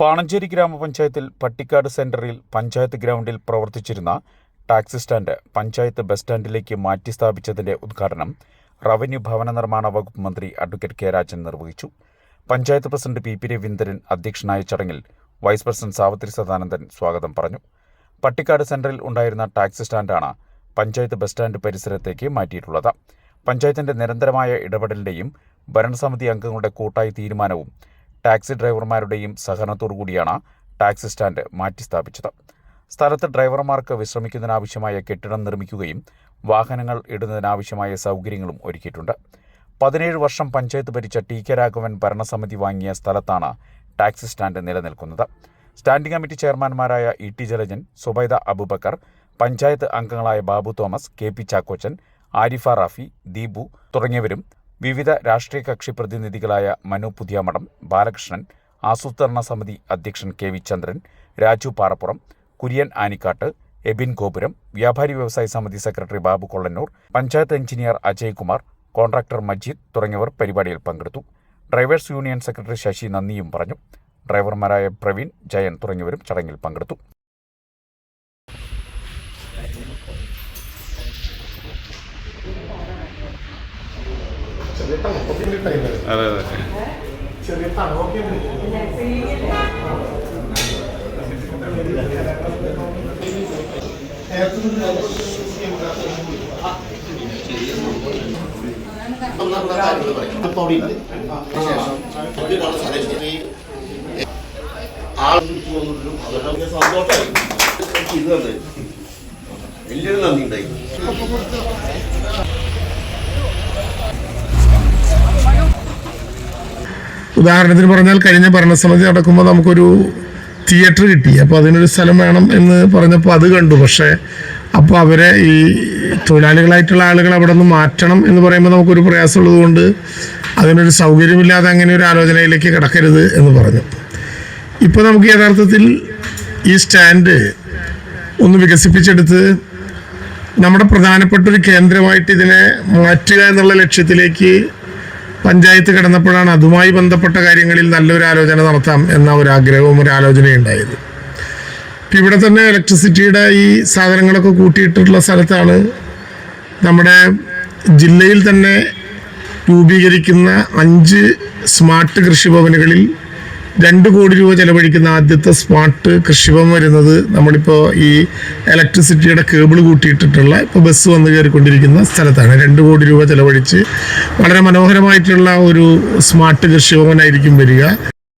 പാണഞ്ചേരി ഗ്രാമപഞ്ചായത്തിൽ പട്ടിക്കാട് സെന്ററിൽ പഞ്ചായത്ത് ഗ്രൗണ്ടിൽ പ്രവർത്തിച്ചിരുന്ന ടാക്സി സ്റ്റാൻഡ് പഞ്ചായത്ത് ബസ് സ്റ്റാൻഡിലേക്ക് മാറ്റി സ്ഥാപിച്ചതിന്റെ ഉദ്ഘാടനം റവന്യൂ ഭവന നിർമ്മാണ വകുപ്പ് മന്ത്രി അഡ്വക്കേറ്റ് കെ രാജൻ നിർവഹിച്ചു. Panchayat president P P Raveendran അധ്യക്ഷനായ ചടങ്ങിൽ വൈസ് പ്രസിഡന്റ് സാവിത്രി സദാനന്ദൻ സ്വാഗതം പറഞ്ഞു. പട്ടിക്കാട് സെന്ററിൽ ഉണ്ടായിരുന്ന ടാക്സി സ്റ്റാൻഡാണ് പഞ്ചായത്ത് ബസ് സ്റ്റാൻഡ് പരിസരത്തേക്ക് മാറ്റിയിട്ടുള്ളത്. പഞ്ചായത്തിന്റെ നിരന്തരമായ ഇടപെടലിന്റെയും ഭരണസമിതി അംഗങ്ങളുടെ കൂട്ടായ തീരുമാനവും ടാക്സി ഡ്രൈവർമാരുടെയും സഹകരണത്തോടുകൂടിയാണ് ടാക്സി സ്റ്റാൻഡ് മാറ്റി സ്ഥാപിച്ചത്. സ്ഥലത്ത് ഡ്രൈവർമാർക്ക് വിശ്രമിക്കുന്നതിനാവശ്യമായ കെട്ടിടം നിർമ്മിക്കുകയും വാഹനങ്ങൾ ഇടുന്നതിനാവശ്യമായ സൗകര്യങ്ങളും ഒരുക്കിയിട്ടുണ്ട്. പതിനേഴ് വർഷം പഞ്ചായത്ത് ഭരിച്ച ടി കെ രാഘവൻ ഭരണസമിതി വാങ്ങിയ സ്ഥലത്താണ് ടാക്സി സ്റ്റാൻഡ് നിലനിൽക്കുന്നത്. സ്റ്റാൻഡിംഗ് കമ്മിറ്റി ചെയർമാൻമാരായ ഇ ടി ജലജൻ സുബൈദ അബുബക്കർ പഞ്ചായത്ത് അംഗങ്ങളായ ബാബു തോമസ് കെ പി ചാക്കോച്ചൻ ആരിഫ റാഫി ദീപു തുടങ്ങിയവരും വിവിധ രാഷ്ട്രീയ കക്ഷി പ്രതിനിധികളായ മനു പുതിയാമഠം ബാലകൃഷ്ണൻ ആസൂത്രണ സമിതി അധ്യക്ഷൻ കെ വി ചന്ദ്രൻ രാജു പാറപ്പുറം കുര്യൻ ആനിക്കാട്ട് എബിൻ ഗോപുരം വ്യാപാരി വ്യവസായ സമിതി secretary Babu Kollannur panchayat engineer Ajay Kumar contractor Majeed തുടങ്ങിയവർ പരിപാടിയിൽ പങ്കെടുത്തു. ഡ്രൈവേഴ്സ് യൂണിയൻ സെക്രട്ടറി ശശി നന്ദിയും പറഞ്ഞു. ഡ്രൈവർമാരായ പ്രവീൺ ജയൻ തുടങ്ങിയവരും ചടങ്ങിൽ പങ്കെടുത്തു. അതെ അതെ. ചെറിയ. വലിയൊരു നന്ദി ഉണ്ടായി ഉദാഹരണത്തിന് പറഞ്ഞാൽ കഴിഞ്ഞ ഭരണസമിതി നടക്കുമ്പോൾ നമുക്കൊരു തിയേറ്റർ കിട്ടി. അപ്പോൾ അതിനൊരു സ്ഥലം വേണം എന്ന് പറഞ്ഞപ്പോൾ അത് കണ്ടു. പക്ഷേ അപ്പോൾ അവരെ ഈ തൊഴിലാളികളായിട്ടുള്ള ആളുകൾ അവിടെ നിന്ന് മാറ്റണം എന്ന് പറയുമ്പോൾ നമുക്കൊരു പ്രയാസമുള്ളത് കൊണ്ട് അതിനൊരു സൗകര്യമില്ലാതെ അങ്ങനെ ഒരു ആലോചനയിലേക്ക് കിടക്കരുത് എന്ന് പറഞ്ഞു. ഇപ്പോൾ നമുക്ക് യഥാർത്ഥത്തിൽ ഈ സ്റ്റാൻഡ് ഒന്ന് വികസിപ്പിച്ചെടുത്ത് നമ്മുടെ പ്രധാനപ്പെട്ട ഒരു കേന്ദ്രമായിട്ട് ഇതിനെ മാറ്റുക എന്നുള്ള ലക്ഷ്യത്തിലേക്ക് പഞ്ചായത്ത് കിടന്നപ്പോഴാണ് അതുമായി ബന്ധപ്പെട്ട കാര്യങ്ങളിൽ നല്ലൊരു ആലോചന നടത്താം എന്ന ഒരു ആഗ്രഹവും ഒരു ആലോചനയും ഉണ്ടായത്. ഇപ്പം ഇവിടെ തന്നെ ഇലക്ട്രിസിറ്റിയുടെ ഈ സാധനങ്ങളൊക്കെ കൂട്ടിയിട്ടുള്ള സ്ഥലത്താണ് നമ്മുടെ ജില്ലയിൽ തന്നെ രൂപീകരിക്കുന്ന അഞ്ച് സ്മാർട്ട് കൃഷിഭവനുകളിൽ രണ്ട് കോടി രൂപ ചെലവഴിക്കുന്ന ആദ്യത്തെ സ്മാർട്ട് കൃഷിഭവൻ വരുന്നത് നമ്മളിപ്പോൾ ഈ ഇലക്ട്രിസിറ്റിയുടെ കേബിൾ കൂട്ടിയിട്ടിട്ടുള്ള ഇപ്പോൾ ബസ് വന്ന് കയറിക്കൊണ്ടിരിക്കുന്ന സ്ഥലത്താണ്. രണ്ട് കോടി രൂപ ചെലവഴിച്ച് വളരെ മനോഹരമായിട്ടുള്ള ഒരു സ്മാർട്ട് കൃഷിഭവനായിരിക്കും വരിക.